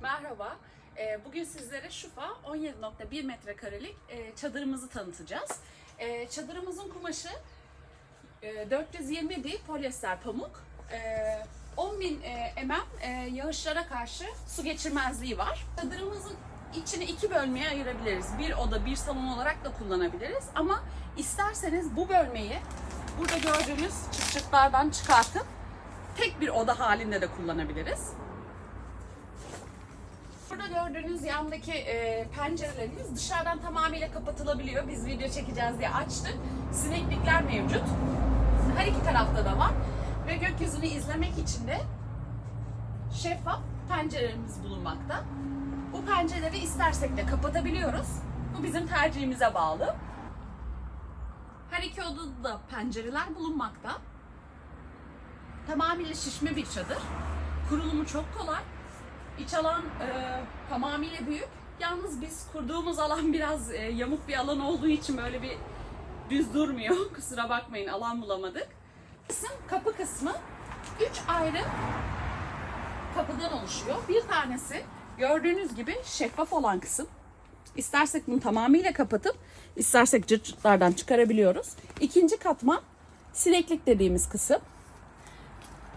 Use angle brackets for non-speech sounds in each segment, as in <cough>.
Merhaba. Ee, Bugün sizlere Şufa 17.1 metrekarelik e, çadırımızı tanıtacağız. E, Çadırımızın kumaşı e, 420 değil polyester pamuk. E, 10.000 mm e, yağışlara karşı su geçirmezliği var. Çadırımızın içini iki bölmeye ayırabiliriz. Bir oda, bir salon olarak da kullanabiliriz. Ama isterseniz bu bölmeyi burada gördüğünüz çıt çıtlardan çıkartıp tek bir oda halinde de kullanabiliriz. Burada gördüğünüz yandaki e, pencerelerimiz dışarıdan tamamıyla kapatılabiliyor. Biz video çekeceğiz diye açtık. Sineklikler mevcut. Her iki tarafta da var. Ve gökyüzünü izlemek için de şeffaf pencerelerimiz bulunmakta. Bu pencereleri istersek de kapatabiliyoruz. Bu bizim tercihimize bağlı. Her iki odada da pencereler bulunmakta. Tamamıyla şişme bir çadır. Kurulumu çok kolay. İç alan e, tamamıyla büyük. Yalnız biz kurduğumuz alan biraz e, yamuk bir alan olduğu için böyle bir düz durmuyor. <laughs> Kusura bakmayın alan bulamadık. Kısım, kapı kısmı üç ayrı kapıdan oluşuyor. Bir tanesi gördüğünüz gibi şeffaf olan kısım. İstersek bunu tamamıyla kapatıp istersek cırt cırtlardan çıkarabiliyoruz. İkinci katman sineklik dediğimiz kısım.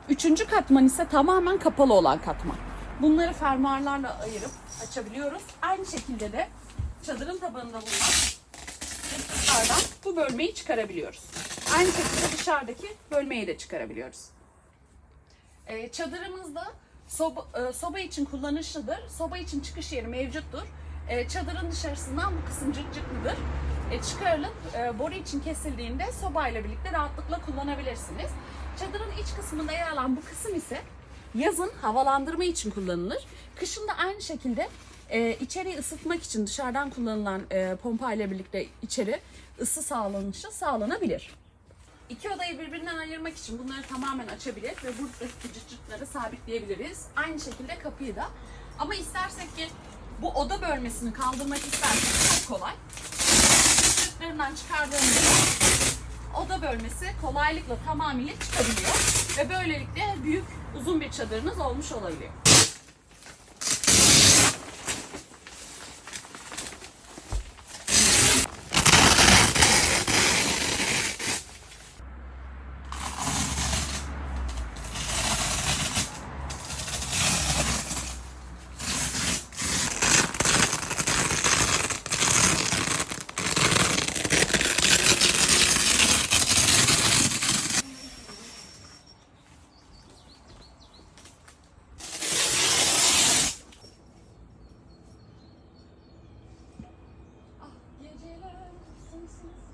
Üçüncü katman ise tamamen kapalı olan katman. Bunları fermuarlarla ayırıp açabiliyoruz. Aynı şekilde de çadırın tabanında bulunan cıptıklardan bu bölmeyi çıkarabiliyoruz. Aynı şekilde dışarıdaki bölmeyi de çıkarabiliyoruz. Ee, çadırımızda soba, e, soba için kullanışlıdır. Soba için çıkış yeri mevcuttur. Ee, çadırın dışarısından bu kısım cırt cırtlıdır. E, çıkarılıp e, boru için kesildiğinde sobayla birlikte rahatlıkla kullanabilirsiniz. Çadırın iç kısmında yer alan bu kısım ise yazın havalandırma için kullanılır. Kışın da aynı şekilde e, içeriği ısıtmak için dışarıdan kullanılan e, pompa ile birlikte içeri ısı sağlanışı sağlanabilir. İki odayı birbirinden ayırmak için bunları tamamen açabilir ve buradaki cırt cırtları sabitleyebiliriz. Aynı şekilde kapıyı da. Ama istersek ki bu oda bölmesini kaldırmak istersek çok kolay. Cırt cırtlarından çıkardığımızda bölmesi kolaylıkla tamamıyla çıkabiliyor. Ve böylelikle büyük uzun bir çadırınız olmuş olabiliyor. Simpsons.